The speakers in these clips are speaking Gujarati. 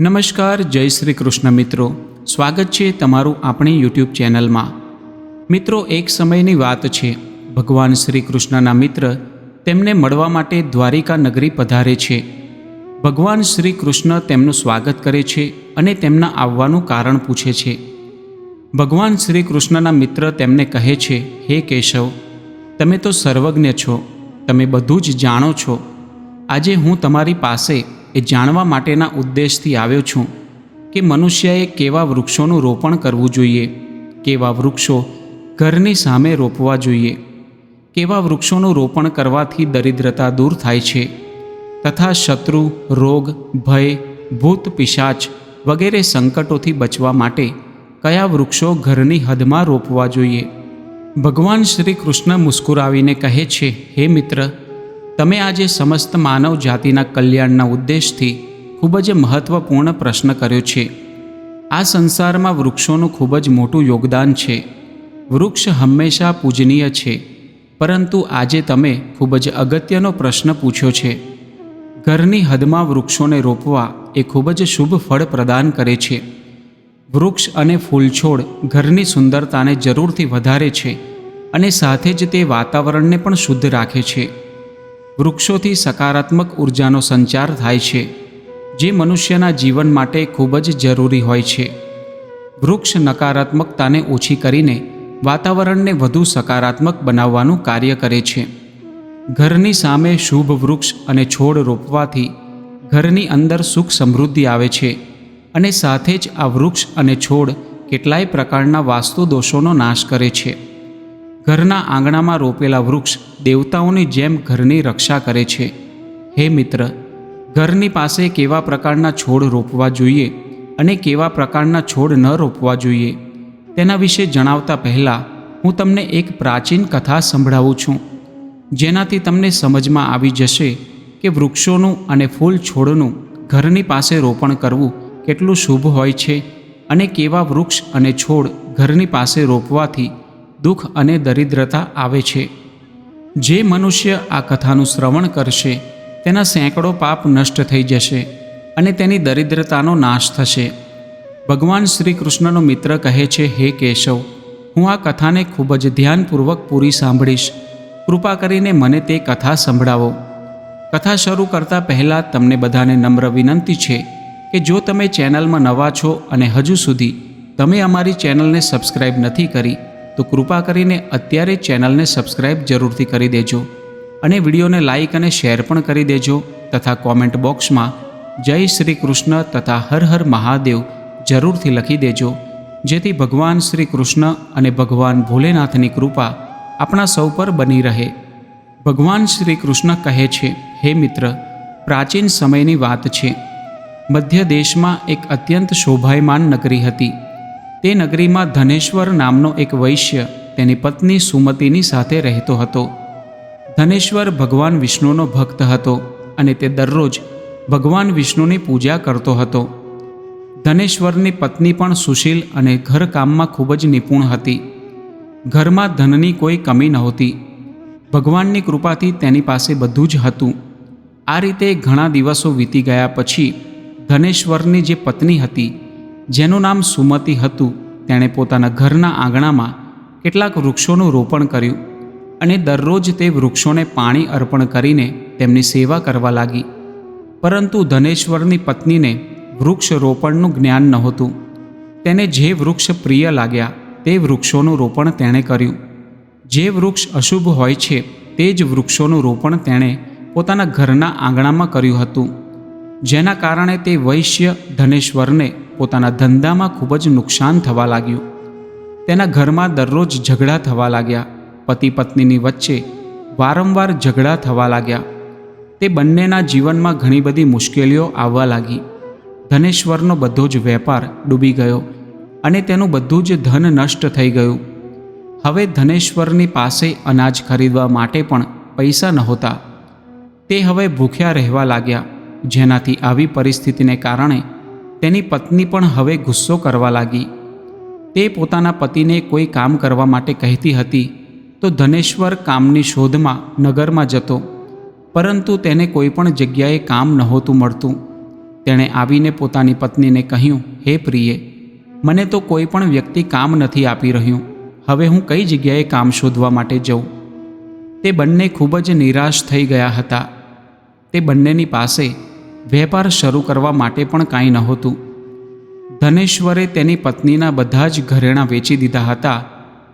નમસ્કાર, જય શ્રી કૃષ્ણ મિત્રો. સ્વાગત છે તમારું આપણી યુટ્યુબ ચેનલમાં. મિત્રો, એક સમયની વાત છે. ભગવાન શ્રી કૃષ્ણના મિત્ર તેમને મળવા માટે દ્વારિકા નગરી પધારે છે. ભગવાન શ્રી કૃષ્ણ તેમનું સ્વાગત કરે છે અને તેમના આવવાનું કારણ પૂછે છે. ભગવાન શ્રી કૃષ્ણના મિત્ર તેમને કહે છે, હે કેશવ, તમે તો સર્વજ્ઞ છો. તમે બધું જ જાણો છો. આજે હું તમારી પાસે એ જાણવા માટેના ઉદ્દેશથી આવ્યો છું કે મનુષ્યએ કેવા વૃક્ષોનું રોપણ કરવું જોઈએ, કેવા વૃક્ષો ઘરની સામે રોપવા જોઈએ, કેવા વૃક્ષોનું રોપણ કરવાથી દરિદ્રતા દૂર થાય છે, તથા શત્રુ, રોગ, ભય, ભૂત, પિશાચ વગેરે સંકટોથી બચવા માટે કયા વૃક્ષો ઘરની હદમાં રોપવા જોઈએ. ભગવાન શ્રી કૃષ્ણ મુસ્કુરાવીને કહે છે, હે મિત્ર તમે આજે સમસ્ત માનવ જાતિના કલ્યાણના ઉદ્દેશથી ખૂબ જ મહત્વપૂર્ણ પ્રશ્ન કર્યો છે. આ સંસારમાં વૃક્ષોનું ખૂબ જ મોટું યોગદાન છે. વૃક્ષ હંમેશા પૂજનીય છે. પરંતુ આજે તમે ખૂબ જ અગત્યનો પ્રશ્ન પૂછ્યો છે. ઘરની હદમાં વૃક્ષોને રોપવા એ ખૂબ જ શુભ ફળ પ્રદાન કરે છે. વૃક્ષ અને ફૂલછોડ ઘરની સુંદરતાને જરૂરથી વધારે છે અને સાથે જ તે વાતાવરણને પણ શુદ્ધ રાખે છે. વૃક્ષોથી સકારાત્મક ઉર્જાનો સંચાર થાય છે, જે મનુષ્યના જીવન માટે ખૂબ જ જરૂરી હોય છે. વૃક્ષ નકારાત્મકતાને ઓછી કરીને વાતાવરણને વધુ સકારાત્મક બનાવવાનું કાર્ય કરે છે. ઘરની સામે શુભ વૃક્ષ અને છોડ રોપવાથી ઘરની અંદર સુખ સમૃદ્ધિ આવે છે અને સાથે જ આ વૃક્ષ અને છોડ કેટલાય પ્રકારના વાસ્તુ દોષોનો નાશ કરે છે. ઘરના આંગણામાં રોપેલા વૃક્ષ દેવતાઓની જેમ ઘરની રક્ષા કરે છે. હે મિત્ર, ઘરની પાસે કેવા પ્રકારના છોડ રોપવા જોઈએ અને કેવા પ્રકારના છોડ ન રોપવા જોઈએ? તેના વિશે જણાવતા પહેલાં હું તમને એક પ્રાચીન કથા સંભળાવું છું, જેનાથી તમને સમજમાં આવી જશે કે વૃક્ષોનું અને ફૂલ છોડનું ઘરની પાસે રોપણ કરવું કેટલું શુભ હોય છે અને કેવા વૃક્ષ અને છોડ ઘરની પાસે રોપવાથી દુઃખ અને દરિદ્રતા આવે છે. જે મનુષ્ય આ કથાનું શ્રવણ કરશે, તેના સેંકડો પાપ નષ્ટ થઈ જશે અને તેની દરિદ્રતાનો નાશ થશે. ભગવાન શ્રી કૃષ્ણનો મિત્ર કહે છે, હે કેશવ, હું આ કથાને ખૂબ જ ધ્યાનપૂર્વક પૂરી સાંભળીશ. કૃપા કરીને મને તે કથા સંભળાવો. કથા શરૂ કરતાં પહેલાં તમને બધાને નમ્ર વિનંતી છે કે જો તમે ચેનલમાં નવા છો અને હજુ સુધી તમે અમારી ચેનલને સબસ્ક્રાઇબ નથી કરી તો કૃપા કરીને અત્યારે ચેનલને સબસ્ક્રાઇબ જરૂરથી કરી દેજો અને વિડીયોને લાઇક અને શેર પણ કરી દેજો તથા કોમેન્ટ બોક્સમાં જય શ્રી કૃષ્ણ તથા હર હર મહાદેવ જરૂરથી લખી દેજો. જેથી ભગવાન શ્રી કૃષ્ણ અને ભગવાન ભોલેનાથની કૃપા આપણા સૌ પર બની રહે. ભગવાન શ્રી કૃષ્ણ કહે છે, હે મિત્ર, પ્રાચીન સમયની વાત છે. મધ્ય દેશમાં એક અત્યંત શોભાયમાન નગરી હતી. તે નગરીમાં ધનેશ્વર નામનો એક વૈશ્ય તેની પત્ની સુમતીની સાથે રહેતો હતો. ધનેશ્વર ભગવાન વિષ્ણુનો ભક્ત હતો અને તે દરરોજ ભગવાન વિષ્ણુની પૂજા કરતો હતો. ધનેશ્વરની પત્ની પણ સુશીલ અને ઘરકામમાં ખૂબ જ નિપુણ હતી. ઘરમાં ધનની કોઈ કમી નહોતી. ભગવાનની કૃપાથી તેની પાસે બધું જ હતું. આ રીતે ઘણા દિવસો વીતી ગયા પછી ધનેશ્વરની જે પત્ની હતી જેનું નામ સુમતી હતું, તેણે પોતાના ઘરના આંગણામાં કેટલાક વૃક્ષોનું રોપણ કર્યું અને દરરોજ તે વૃક્ષોને પાણી અર્પણ કરીને તેમની સેવા કરવા લાગી. પરંતુ ધનેશ્વરની પત્નીને વૃક્ષ રોપણનું જ્ઞાન નહોતું. તેને જે વૃક્ષ પ્રિય લાગ્યા, તે વૃક્ષોનું રોપણ તેણે કર્યું. જે વૃક્ષ અશુભ હોય છે, તે જ વૃક્ષોનું રોપણ તેણે પોતાના ઘરના આંગણામાં કર્યું હતું. જેના કારણે તે વૈશ્ય ધનેશ્વરને પોતાના ધંધામાં ખૂબ જ નુકસાન થવા લાગ્યું. તેના ઘરમાં દરરોજ ઝઘડા થવા લાગ્યા. પતિ પત્નીની વચ્ચે વારંવાર ઝઘડા થવા લાગ્યા. તે બંનેના જીવનમાં ઘણી બધી મુશ્કેલીઓ આવવા લાગી. ધનેશ્વરનો બધો જ વેપાર ડૂબી ગયો અને તેનું બધું જ ધન નષ્ટ થઈ ગયું. હવે ધનેશ્વરની પાસે અનાજ ખરીદવા માટે પણ પૈસા નહોતા. તે હવે ભૂખ્યા રહેવા લાગ્યા. જેનાથી આવી પરિસ્થિતિને કારણે તેની પત્ની પણ હવે ગુસ્સો કરવા લાગી. તે પોતાના પતિને કોઈ કામ કરવા માટે કહેતી હતી, તો ધનેશ્વર કામની શોધમાં નગરમાં જતો, પરંતુ તેને કોઈ પણ જગ્યાએ કામ નહોતું મળતું. તેણે આવીને પોતાની પત્નીને કહ્યું, હે પ્રિયે, મને તો કોઈ પણ વ્યક્તિ કામ નથી આપી રહ્યું. હવે હું કઈ જગ્યાએ કામ શોધવા માટે જઉં? તે બંને ખૂબ જ નિરાશ થઈ ગયા હતા. તે બંનેની પાસે વેપાર શરૂ કરવા માટે પણ કાંઈ નહોતું. ધનેશ્વરે તેની પત્નીના બધા જ ઘરેણાં વેચી દીધા હતા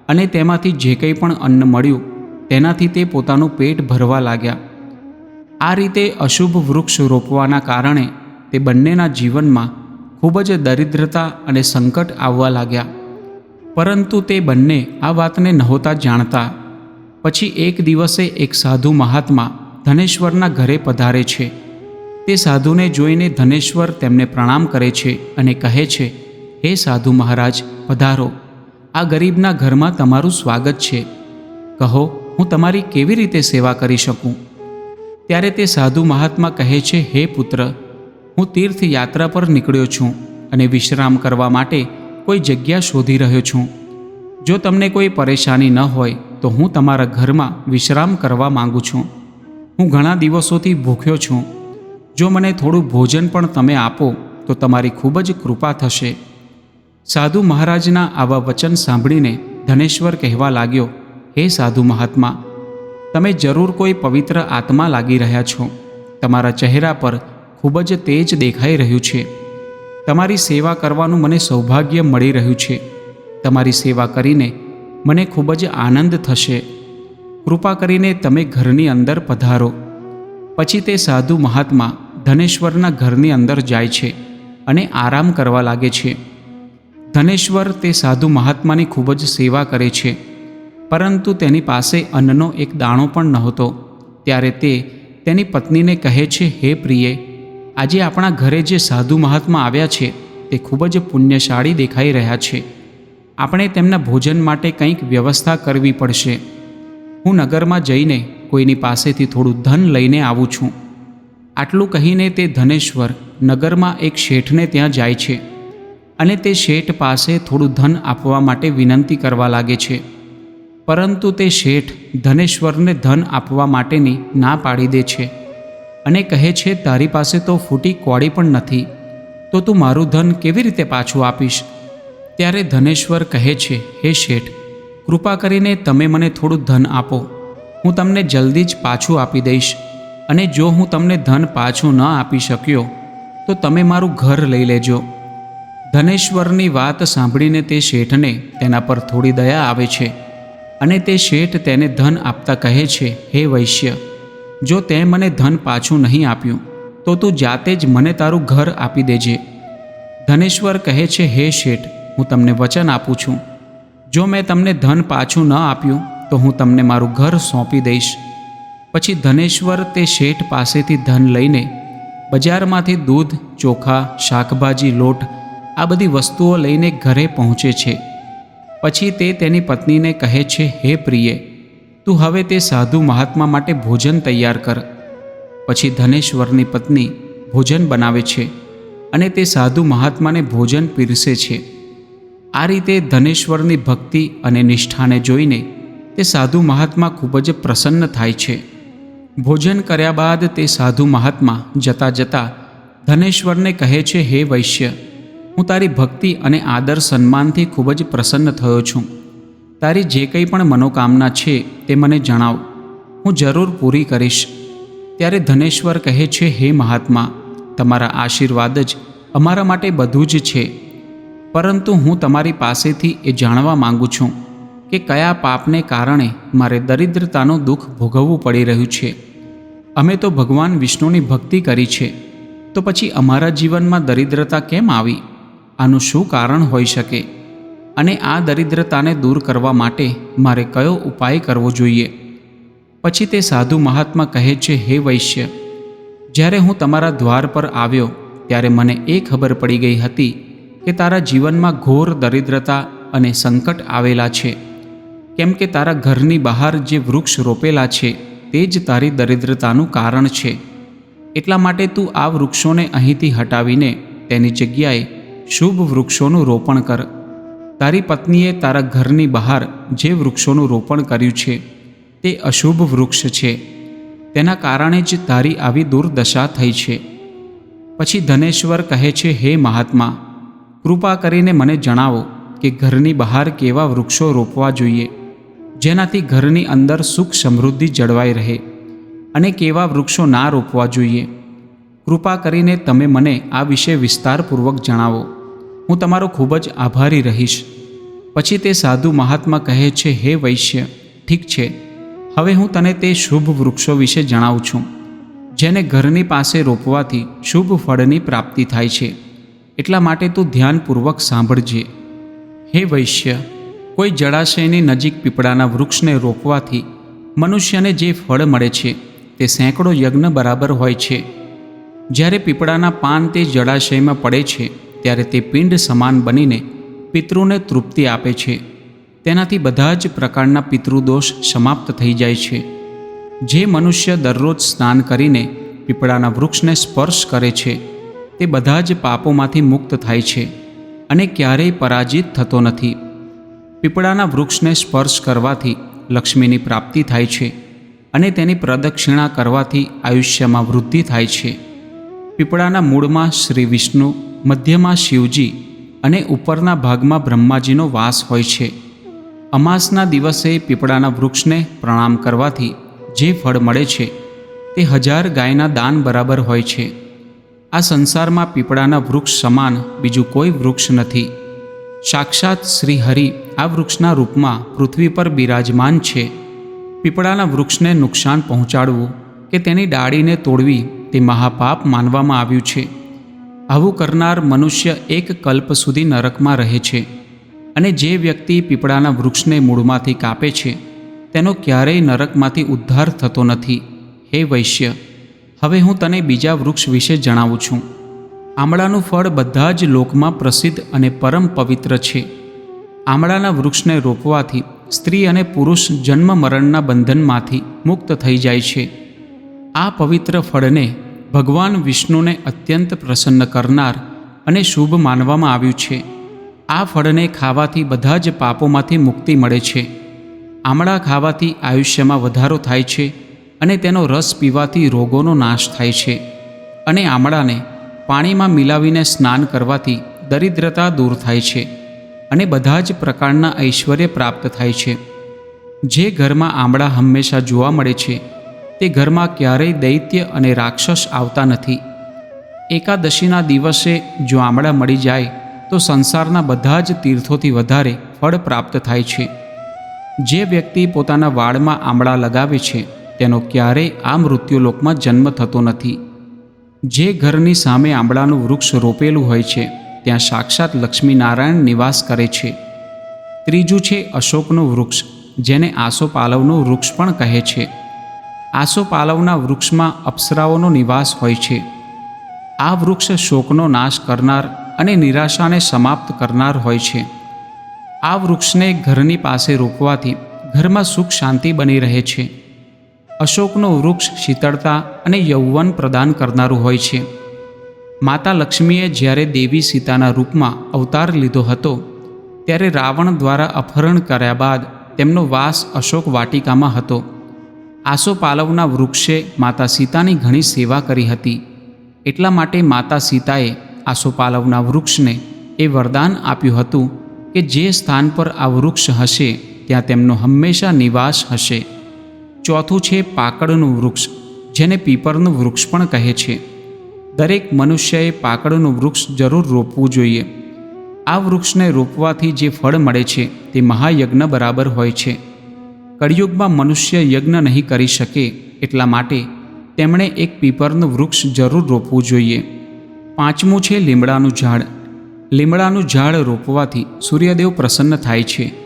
અને તેમાંથી જે કંઈ પણ અન્ન મળ્યું, તેનાથી તે પોતાનું પેટ ભરવા લાગ્યા. આ રીતે અશુભ વૃક્ષ રોપવાના કારણે તે બંનેના જીવનમાં ખૂબ જ દરિદ્રતા અને સંકટ આવવા લાગ્યા. પરંતુ તે બંને આ વાતને નહોતા જાણતા. પછી એક દિવસે એક સાધુ મહાત્મા ધનેશ્વરના ઘરે પધારે છે. તે સાધુને જોઈને ધનેશ્વર તેમને પ્રણામ કરે છે અને કહે છે, હે સાધુ મહારાજ, પધારો. આ ગરીબના ઘરમાં તમારું સ્વાગત છે. કહો, હું તમારી કેવી રીતે સેવા કરી શકું? ત્યારે તે સાધુ મહાત્મા કહે છે, હે પુત્ર, હું તીર્થયાત્રા પર નીકળ્યો છું અને વિશ્રામ કરવા માટે કોઈ જગ્યા શોધી રહ્યો છું. જો તમને કોઈ પરેશાની ન હોય, તો હું તમારા ઘરમાં વિશ્રામ કરવા માંગુ છું. હું ઘણા દિવસોથી ભૂખ્યો છું. જો મને થોડું ભોજન પણ તમે આપો, તો તમારી ખૂબ જ કૃપા થશે. સાધુ મહારાજના આવા વચન સાંભળીને ધનેશ્વર કહેવા લાગ્યો, હે સાધુ મહાત્મા, તમે જરૂર કોઈ પવિત્ર આત્મા લાગી રહ્યા છો. તમારા ચહેરા પર ખૂબ જ તેજ દેખાઈ રહ્યું છે. તમારી સેવા કરવાનું મને સૌભાગ્ય મળી રહ્યું છે. તમારી સેવા કરીને મને ખૂબ જ આનંદ થશે. કૃપા કરીને તમે ઘરની અંદર પધારો. પછી તે સાધુ મહાત્મા ધનેશ્વરના ઘરની અંદર જાય છે અને આરામ કરવા લાગે છે. ધનેશ્વર તે સાધુ મહાત્માની ખૂબ જ સેવા કરે છે. પરંતુ તેની પાસે અન્નનો એક દાણો પણ નહોતો. ત્યારે તે તેની પત્નીને કહે છે, હે પ્રિયે, આજે આપણા ઘરે જે સાધુ મહાત્મા આવ્યા છે, તે ખૂબ જ પુણ્યશાળી દેખાઈ રહ્યા છે. આપણે તેમના ભોજન માટે કંઈક વ્યવસ્થા કરવી પડશે. હું નગરમાં જઈને કોઈની પાસેથી થોડું ધન લઈને આવું છું. આટલું કહીને તે ધનેશ્વર નગરમાં એક શેઠને ત્યાં જાય છે અને તે શેઠ પાસે થોડું ધન આપવા માટે વિનંતી કરવા લાગે છે. પરંતુ તે શેઠ ધનેશ્વરને ધન આપવા માટેની ના પાડી દે છે અને કહે છે, તારી પાસે તો ફૂટી કોડી પણ નથી, તો તું મારું ધન કેવી રીતે પાછું આપીશ? ત્યારે ધનેશ્વર કહે છે, હે શેઠ, કૃપા કરીને તમે મને થોડું ધન આપો, હું તમને જલ્દી જ પાછું આપી દઈશ. અને જો હું તમને ધન પાછું ન આપી શક્યો, તો તમે મારું ઘર લઈ લેજો. ધનેશ્વરની વાત સાંભળીને તે શેઠને તેના પર થોડી દયા આવે છે અને તે શેઠ તેને ધન આપતા કહે છે, હે વૈશ્ય, જો તે મને ધન પાછું નહીં આપ્યું, તો તું જાતે જ મને તારું ઘર આપી દેજે. ધનેશ્વર કહે છે, હે શેઠ, હું તમને વચન આપું છું. જો મેં તમને ધન પાછું ન આપ્યું, તો હું તમને મારું ઘર સોંપી દઈશ. પછી ધનેશ્વર તે શેઠ પાસેથી ધન લઈને બજારમાંથી દૂધ, ચોખા, શાકભાજી, લોટ આ બધી વસ્તુઓ લઈને ઘરે પહોંચે છે. પછી તે તેની પત્નીને કહે છે, હે પ્રિય, તું હવે તે સાધુ મહાત્મા માટે ભોજન તૈયાર કર. પછી ધનેશ્વરની પત્ની ભોજન બનાવે છે અને તે સાધુ મહાત્માને ભોજન પીરસે છે. આ રીતે ધનેશ્વરની ભક્તિ અને નિષ્ઠાને જોઈને તે સાધુ મહાત્મા ખૂબ જ પ્રસન્ન થાય છે. ભોજન કર્યા બાદ તે સાધુ મહાત્મા જતા જતા ધનેશ્વરને કહે છે, હે વૈશ્ય, હું તારી ભક્તિ અને આદર સન્માનથી ખૂબ જ પ્રસન્ન થયો છું. તારી જે કંઈ પણ મનોકામના છે તે મને જણાવ. હું જરૂર પૂરી કરીશ. ત્યારે ધનેશ્વર કહે છે, હે મહાત્મા, તમારા આશીર્વાદ જ અમારા માટે બધું જ છે. પરંતુ હું તમારી પાસેથી એ જાણવા માગું છું. કે કયા પાપને કારણે મારે દરિદ્રતાનું દુઃખ ભોગવવું પડી રહ્યું છે? અમે તો ભગવાન વિષ્ણુની ભક્તિ કરી છે. તો પછી અમારા જીવનમાં દરિદ્રતા કેમ આવી? આનું શું કારણ હોઈ શકે? અને આ દરિદ્રતાને દૂર કરવા માટે મારે કયો ઉપાય કરવો જોઈએ? પછી તે સાધુ મહાત્મા કહે છે, હે વૈશ્ય, જ્યારે હું તમારા દ્વાર પર આવ્યો, ત્યારે મને એ ખબર પડી ગઈ હતી કે તારા જીવનમાં ઘોર દરિદ્રતા અને સંકટ આવેલા છે. કેમ કે તારા ઘરની બહાર જે વૃક્ષ રોપેલા છે, તે જ તારી દરિદ્રતાનું કારણ છે. એટલા માટે તું આ વૃક્ષોને અહીંથી હટાવીને તેની જગ્યાએ શુભ વૃક્ષોનું રોપણ કર. તારી પત્નીએ તારા ઘરની બહાર જે વૃક્ષોનું રોપણ કર્યું છે, તે અશુભ વૃક્ષ છે. તેના કારણે જ તારી આવી દુર્દશા થઈ છે. પછી ધનેશ્વર કહે છે, હે મહાત્મા, કૃપા કરીને મને જણાવો કે ઘરની બહાર કેવા વૃક્ષો રોપવા જોઈએ? જેનાથી ઘરની અંદર સુખ સમૃદ્ધિ જળવાઈ રહે અને કેવા વૃક્ષો ના રોપવા જોઈએ. કૃપા કરીને તમે મને આ વિશે વિસ્તારપૂર્વક જણાવો. હું તમારો ખૂબ જ આભારી રહીશ. પછી તે સાધુ મહાત્મા કહે છે, હે વૈશ્ય, ઠીક છે. હવે હું તને તે શુભ વૃક્ષો વિશે જણાવું છું, જેને ઘરની પાસે રોપવાથી શુભ ફળની પ્રાપ્તિ થાય છે. એટલા માટે તું ધ્યાનપૂર્વક સાંભળજે. હે વૈશ્ય કોઈ જળાશયની નજીક પીપળાના વૃક્ષને રોપવાથી મનુષ્યને જે ફળ મળે છે તે સેંકડો યજ્ઞ બરાબર હોય છે. જ્યારે પીપળાના પાન તે જળાશયમાં પડે છે, ત્યારે તે પિંડ સમાન બનીને પિતૃને તૃપ્તિ આપે છે. તેનાથી બધા જ પ્રકારના પિતૃદોષ સમાપ્ત થઈ જાય છે. જે મનુષ્ય દરરોજ સ્નાન કરીને પીપળાના વૃક્ષને સ્પર્શ કરે છે, તે બધા જ પાપોમાંથી મુક્ત થાય છે અને ક્યારેય પરાજિત થતો નથી. પીપળાના વૃક્ષને સ્પર્શ કરવાથી લક્ષ્મીની પ્રાપ્તિ થાય છે અને તેની પ્રદક્ષિણા કરવાથી આયુષ્યમાં વૃદ્ધિ થાય છે. પીપળાના મૂળમાં શ્રી વિષ્ણુ, મધ્યમાં શિવજી અને ઉપરના ભાગમાં બ્રહ્માજીનો વાસ હોય છે. અમાસના દિવસે પીપળાના વૃક્ષને પ્રણામ કરવાથી જે ફળ મળે છે તે હજાર ગાયના દાન બરાબર હોય છે. આ સંસારમાં પીપળાના વૃક્ષ સમાન બીજું કોઈ વૃક્ષ નથી. સાક્ષાત શ્રી હરિ આ વૃક્ષના રૂપમાં પૃથ્વી પર બિરાજમાન છે. પીપળાના વૃક્ષને નુકસાન પહોંચાડવું કે તેની ડાળીને તોડવી તે મહાપાપ માનવામાં આવ્યું છે. આવું કરનાર મનુષ્ય એક કલ્પ સુધી નરકમાં રહે છે અને જે વ્યક્તિ પીપળાના વૃક્ષને મૂળમાંથી કાપે છે, તેનો ક્યારેય નરકમાંથી ઉદ્ધાર થતો નથી. હે વૈશ્ય, હવે હું તને બીજા વૃક્ષ વિશે જણાવું છું. આમળાનું ફળ બધા જ લોકમાં પ્રસિદ્ધ અને પરમ પવિત્ર છે. આમળાના વૃક્ષને રોપવાથી સ્ત્રી અને પુરુષ જન્મ મરણના બંધનમાંથી મુક્ત થઈ જાય છે. આ પવિત્ર ફળને ભગવાન વિષ્ણુને અત્યંત પ્રસન્ન કરનાર અને શુભ માનવામાં આવ્યું છે. આ ફળને ખાવાથી બધા જ પાપોમાંથી મુક્તિ મળે છે. આમળા ખાવાથી આયુષ્યમાં વધારો થાય છે અને તેનો રસ પીવાથી રોગોનો નાશ થાય છે. અને આમળાને પાણીમાં મિલાવીને સ્નાન કરવાથી દરિદ્રતા દૂર થાય છે અને બધા જ પ્રકારના ઐશ્વર્ય પ્રાપ્ત થાય છે. જે ઘરમાં આમળા હંમેશા જોવા મળે છે, તે ઘરમાં ક્યારેય દૈત્ય અને રાક્ષસ આવતા નથી. એકાદશીના દિવસે જો આમળા મળી જાય, તો સંસારના બધા જ તીર્થોથી વધારે ફળ પ્રાપ્ત થાય છે. જે વ્યક્તિ પોતાના વાળમાં આમળા લગાવે છે, તેનો ક્યારેય આ મૃત્યુલોકમાં જન્મ થતો નથી. જે ઘરની સામે આંબળાનું વૃક્ષ રોપેલું હોય છે, ત્યાં સાક્ષાત લક્ષ્મીનારાયણ નિવાસ કરે છે. ત્રીજું છે અશોકનું વૃક્ષ, જેને આસોપાલવનું વૃક્ષ પણ કહે છે. આસોપાલવના વૃક્ષમાં અપ્સરાઓનો નિવાસ હોય છે. આ વૃક્ષ શોકનો નાશ કરનાર અને નિરાશાને સમાપ્ત કરનાર હોય છે. આ વૃક્ષને ઘરની પાસે રોપવાથી ઘરમાં સુખ શાંતિ બની રહે છે. અશોકનું વૃક્ષ શીતળતા અને યૌવન પ્રદાન કરનારું હોય છે. માતા લક્ષ્મીએ જ્યારે દેવી સીતાના રૂપમાં અવતાર લીધો હતો, ત્યારે રાવણ દ્વારા અપહરણ કર્યા બાદ તેમનો વાસ અશોક વાટિકામાં હતો. આસોપાલવના વૃક્ષે માતા સીતાની ઘણી સેવા કરી હતી. એટલા માટે માતા સીતાએ આસોપાલવના વૃક્ષને એ વરદાન આપ્યું હતું કે જે સ્થાન પર આ વૃક્ષ હશે, ત્યાં તેમનો હંમેશા નિવાસ હશે. ચોથું છે પાકડનું વૃક્ષ, જેને પીપરનું વૃક્ષ પણ કહે છે. દરેક મનુષ્યએ પાકડનું વૃક્ષ જરૂર રોપવું જોઈએ. આ વૃક્ષને રોપવાથી જે ફળ મળે છે તે મહાયજ્ઞ બરાબર હોય છે. કળિયુગમાં મનુષ્ય યજ્ઞ નહીં કરી શકે એટલા માટે તેમણે એક પીપરનું વૃક્ષ જરૂર રોપવું જોઈએ. પાંચમું છે લીમડાનું ઝાડ. લીમડાનું ઝાડ રોપવાથી સૂર્યદેવ પ્રસન્ન થાય છે.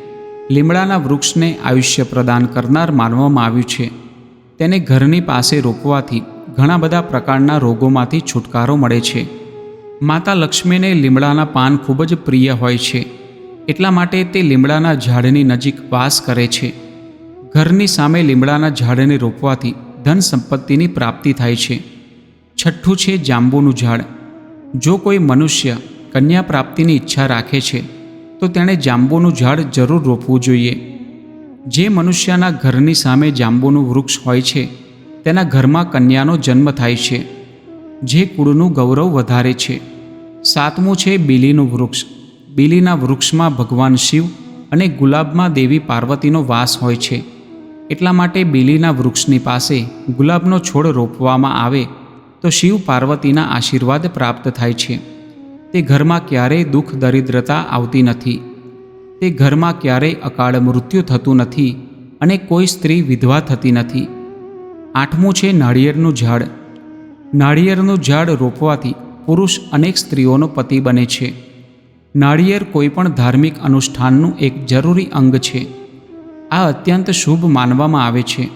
લીમડાના વૃક્ષને આયુષ્ય પ્રદાન કરનાર માનવામાં આવ્યું છે. તેને ઘરની પાસે રોપવાથી ઘણા બધા પ્રકારના રોગોમાંથી છુટકારો મળે છે. માતા લક્ષ્મીને લીમડાના પાન ખૂબ જ પ્રિય હોય છે. એટલા માટે તે લીમડાના ઝાડની નજીક વાસ કરે છે. ઘરની સામે લીમડાના ઝાડને રોપવાથી ધન સંપત્તિની પ્રાપ્તિ થાય છે. છઠ્ઠું છે જાંબુનું ઝાડ. જો કોઈ મનુષ્ય કન્યા પ્રાપ્તિની ઈચ્છા રાખે છે તો તેણે જાંબુનું ઝાડ જરૂર રોપવું જોઈએ. જે મનુષ્યના ઘરની સામે જાંબુનું વૃક્ષ હોય છે, તેના ઘરમાં કન્યાનો જન્મ થાય છે. જે કુળનું ગૌરવ વધારે છે. સાતમું છે બીલીનું વૃક્ષ. બીલીના વૃક્ષમાં ભગવાન શિવ અને ગુલાબમાં દેવી પાર્વતીનો વાસ હોય છે. એટલા માટે બીલીના વૃક્ષની પાસે ગુલાબનો છોડ રોપવામાં આવે તો શિવ પાર્વતીના આશીર્વાદ પ્રાપ્ત થાય છે. તે ઘરમાં ક્યારેય દુઃખ, દરિદ્રતા આવતી નથી. તે ઘરમાં ક્યારેય અકાળ મૃત્યુ થતું નથી અને કોઈ સ્ત્રી વિધવા થતી નથી. આઠમું છે નાળિયેરનું ઝાડ. નાળિયેરનું ઝાડ રોપવાથી પુરુષ અનેક સ્ત્રીઓનો પતિ બને છે. નાળિયેર કોઈપણ ધાર્મિક અનુષ્ઠાનનું એક જરૂરી અંગ છે. આ અત્યંત શુભ માનવામાં આવે છે.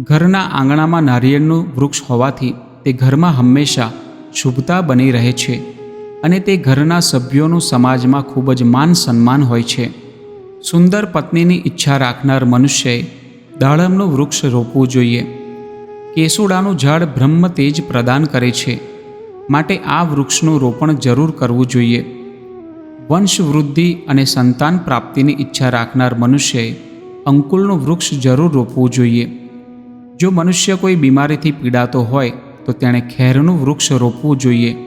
ઘરના આંગણામાં નારિયેળનું વૃક્ષ હોવાથી તે ઘરમાં હંમેશા શુભતા બની રહે છે. અને તે ઘરના સભ્યોનું સમાજમાં ખૂબ જ માન સન્માન હોય છે. સુંદર પત્નીની ઈચ્છા રાખનાર મનુષ્યએ દાડમનું વૃક્ષ રોપવું જોઈએ. કેસુડાનું ઝાડ બ્રહ્મ તેજ પ્રદાન કરે છે. માટે આ વૃક્ષનું રોપણ જરૂર કરવું જોઈએ. વંશ વૃદ્ધિ અને સંતાન પ્રાપ્તિની ઈચ્છા રાખનાર મનુષ્યએ અંકુલનું વૃક્ષ જરૂર રોપવું જોઈએ. જો મનુષ્ય કોઈ બીમારીથી પીડાતો હોય, તો તેણે ખેરનું વૃક્ષ રોપવું જોઈએ.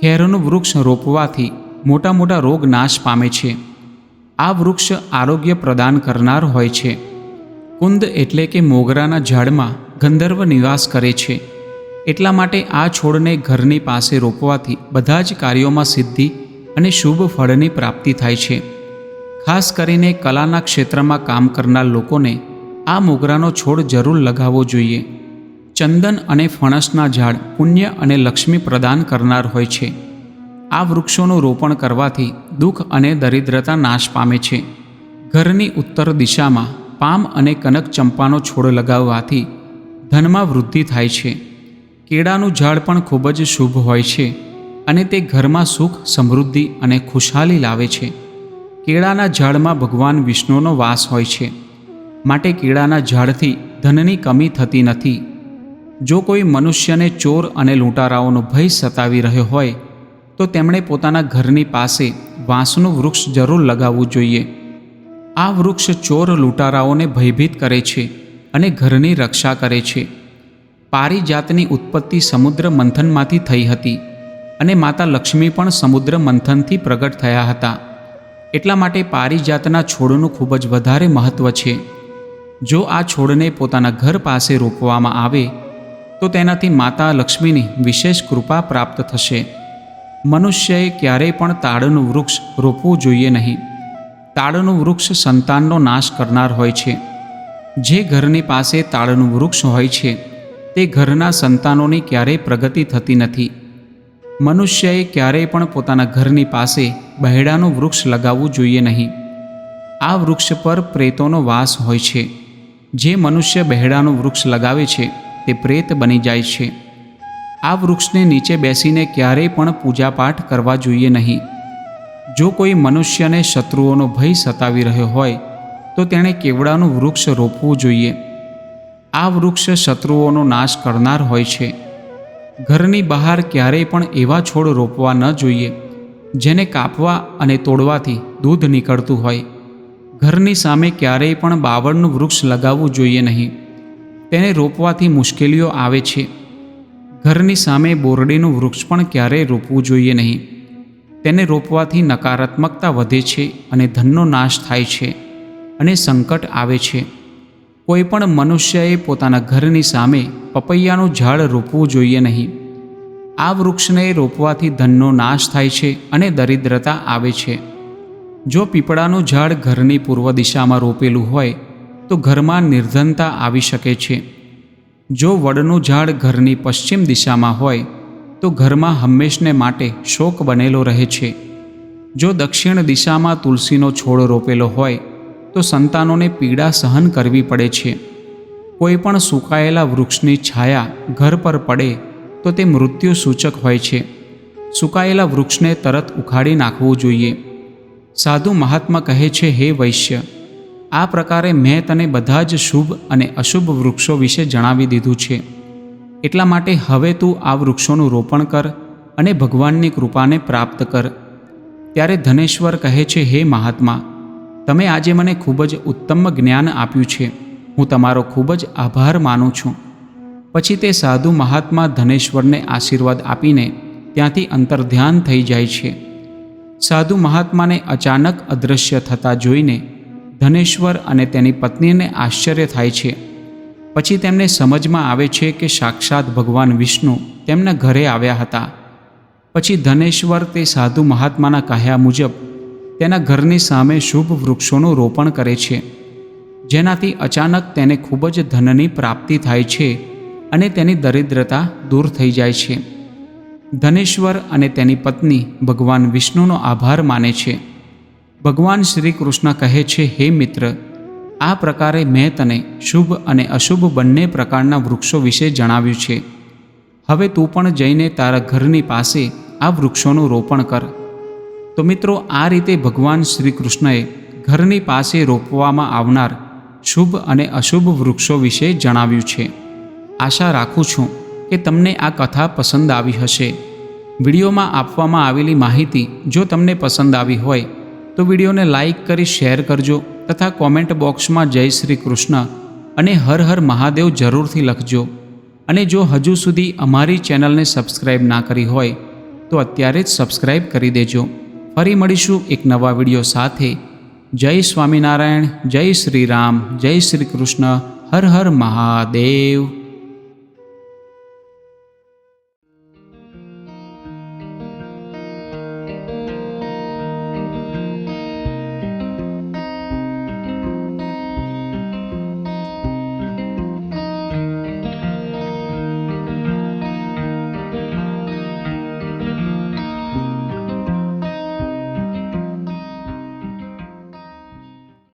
ખેરનું વૃક્ષ રોપવાથી મોટા મોટા રોગ નાશ પામે છે. આ વૃક્ષ આરોગ્ય પ્રદાન કરનાર હોય છે. કુંદ એટલે કે મોગરાના ઝાડમાં ગંધર્વ નિવાસ કરે છે. એટલા માટે આ છોડને ઘરની પાસે રોપવાથી બધા જ કાર્યોમાં સિદ્ધિ અને શુભ ફળની પ્રાપ્તિ થાય છે. ખાસ કરીને કલાના ક્ષેત્રમાં કામ કરનાર લોકોને આ મોગરાનો છોડ જરૂર લગાવવો જોઈએ. ચંદન અને ફણસના ઝાડ પુણ્ય અને લક્ષ્મી પ્રદાન કરનાર હોય છે. આ વૃક્ષોનું રોપણ કરવાથી દુઃખ અને દરિદ્રતા નાશ પામે છે. ઘરની ઉત્તર દિશામાં પામ અને કનક ચંપાનો છોડ લગાવવાથી ધનમાં વૃદ્ધિ થાય છે. કેળાનું ઝાડ પણ ખૂબ જ શુભ હોય છે અને તે ઘરમાં સુખ, સમૃદ્ધિ અને ખુશહાલી લાવે છે. કેળાના ઝાડમાં ભગવાન વિષ્ણુનો વાસ હોય છે. માટે કેળાના ઝાડથી ધનની કમી થતી નથી. જો કોઈ મનુષ્યને ચોર અને લૂંટારાઓનો ભય સતાવી રહ્યો હોય, તો તેમણે પોતાના ઘરની પાસે વાંસનું વૃક્ષ જરૂર લગાવવું જોઈએ. આ વૃક્ષ ચોર લૂંટારાઓને ભયભીત કરે છે અને ઘરની રક્ષા કરે છે. પારિજાતની ઉત્પત્તિ સમુદ્ર મંથનમાંથી થઈ હતી અને માતા લક્ષ્મી પણ સમુદ્ર મંથનથી પ્રગટ થયા હતા. એટલા માટે પારિજાતના છોડનું ખૂબ જ વધારે મહત્ત્વ છે. જો આ છોડને પોતાના ઘર પાસે રોપવામાં આવે તો તેનાથી માતા લક્ષ્મીની વિશેષ કૃપા પ્રાપ્ત થશે. મનુષ્યએ ક્યારેય પણ તાડનું વૃક્ષ રોપવું જોઈએ નહીં. તાડનું વૃક્ષ સંતાનનો નાશ કરનાર હોય છે. જે ઘરની પાસે તાડનું વૃક્ષ હોય છે, તે ઘરના સંતાનોની ક્યારેય પ્રગતિ થતી નથી. મનુષ્યએ ક્યારેય પણ પોતાના ઘરની પાસે બહેડાનું વૃક્ષ લગાવવું જોઈએ નહીં. આ વૃક્ષ પર પ્રેતોનો વાસ હોય છે. જે મનુષ્ય બહેડાનું વૃક્ષ લગાવે છે તે પ્રેત બની જાય છે. આ વૃક્ષને નીચે બેસીને ક્યારેય પણ પૂજાપાઠ કરવા જોઈએ નહીં. જો કોઈ મનુષ્યને શત્રુઓનો ભય સતાવી રહ્યો હોય, તો તેણે કેવડાનું વૃક્ષ રોપવું જોઈએ. આ વૃક્ષ શત્રુઓનો નાશ કરનાર હોય છે. ઘરની બહાર ક્યારેય પણ એવા છોડ રોપવા ન જોઈએ, જેને કાપવા અને તોડવાથી દૂધ નીકળતું હોય. ઘરની સામે ક્યારેય પણ બાવળનું વૃક્ષ લગાવવું જોઈએ નહીં. તેને રોપવાથી મુશ્કેલીઓ આવે છે. ઘરની સામે બોરડીનું વૃક્ષ પણ ક્યારેય રોપવું જોઈએ નહીં. તેને રોપવાથી નકારાત્મકતા વધે છે અને ધનનો નાશ થાય છે અને સંકટ આવે છે. કોઈ પણ મનુષ્યએ પોતાના ઘરની સામે પપૈયાનું ઝાડ રોપવું જોઈએ નહીં. આ વૃક્ષને રોપવાથી ધનનો નાશ થાય છે અને દરિદ્રતા આવે છે. જો પીપળાનું ઝાડ ઘરની પૂર્વ દિશામાં રોપેલું હોય તો ઘરમાં નિર્ધનતા આવી શકે છે. જો વડનું ઝાડ ઘરની પશ્ચિમ દિશામાં હોય, તો ઘરમાં હંમેશને માટે શોક બનેલો રહે છે. જો દક્ષિણ દિશામાં તુલસીનો છોડ રોપેલો હોય, તો સંતાનોને પીડા સહન કરવી પડે છે. કોઈ પણ સુકાયેલા વૃક્ષની છાયા ઘર પર પડે, તો તે મૃત્યુ સૂચક હોય છે. સુકાયેલા વૃક્ષને તરત ઉખાડી નાખવું જોઈએ. સાધુ મહાત્મા કહે છે, હે વૈશ્ય આ પ્રકારે મેં તને બધા જ શુભ અને અશુભ વૃક્ષો વિશે જણાવી દીધું છે. એટલા માટે હવે તું આ વૃક્ષોનું રોપણ કર અને ભગવાનની કૃપાને પ્રાપ્ત કર. ત્યારે ધનેશ્વર કહે છે, હે મહાત્મા, તમે આજે મને ખૂબ જ ઉત્તમ જ્ઞાન આપ્યું છે. હું તમારો ખૂબ જ આભાર માનું છું. પછી તે સાધુ મહાત્મા ધનેશ્વરને આશીર્વાદ આપીને ત્યાંથી અંતર્ધ્યાન થઈ જાય છે. સાધુ મહાત્માને અચાનક અદૃશ્ય થતા જોઈને ધનેશ્વર અને તેની પત્નીને આશ્ચર્ય થાય છે. પછી તેમને સમજમાં આવે છે કે સાક્ષાત ભગવાન વિષ્ણુ તેમના ઘરે આવ્યા હતા. પછી ધનેશ્વર તે સાધુ મહાત્માના કહ્યા મુજબ તેના ઘરની સામે શુભ વૃક્ષોનું રોપણ કરે છે. જેનાથી અચાનક તેને ખૂબ જ ધનની પ્રાપ્તિ થાય છે અને તેની દરિદ્રતા દૂર થઈ જાય છે. ધનેશ્વર અને તેની પત્ની ભગવાન વિષ્ણુનો આભાર માને છે. ભગવાન શ્રી કૃષ્ણ કહે છે, હે મિત્ર, આ પ્રકારે મેં તને શુભ અને અશુભ બંને પ્રકારના વૃક્ષો વિશે જણાવ્યું છે. હવે તું પણ જઈને તારા ઘરની પાસે આ વૃક્ષોનું રોપણ કર. તો મિત્રો, આ રીતે ભગવાન શ્રી કૃષ્ણએ ઘરની પાસે રોપવામાં આવનાર શુભ અને અશુભ વૃક્ષો વિશે જણાવ્યું છે. આશા રાખું છું કે તમને આ કથા પસંદ આવી હશે. વિડીયોમાં આપવામાં આવેલી માહિતી જો તમને પસંદ આવી હોય તો વિડીયોને લાઇક કરી શેર કરજો તથા કોમેન્ટ બોક્સમાં જય શ્રી કૃષ્ણ અને હર હર મહાદેવ જરૂરથી લખજો. અને જો હજુ સુધી અમારી ચેનલને સબસ્ક્રાઇબ ના કરી હોય, તો અત્યારે જ સબસ્ક્રાઇબ કરી દેજો. ફરી મળીશું એક નવા વીડિયો સાથે. જય સ્વામિનારાયણ, જય શ્રી રામ, જય શ્રી કૃષ્ણ, હર હર મહાદેવ.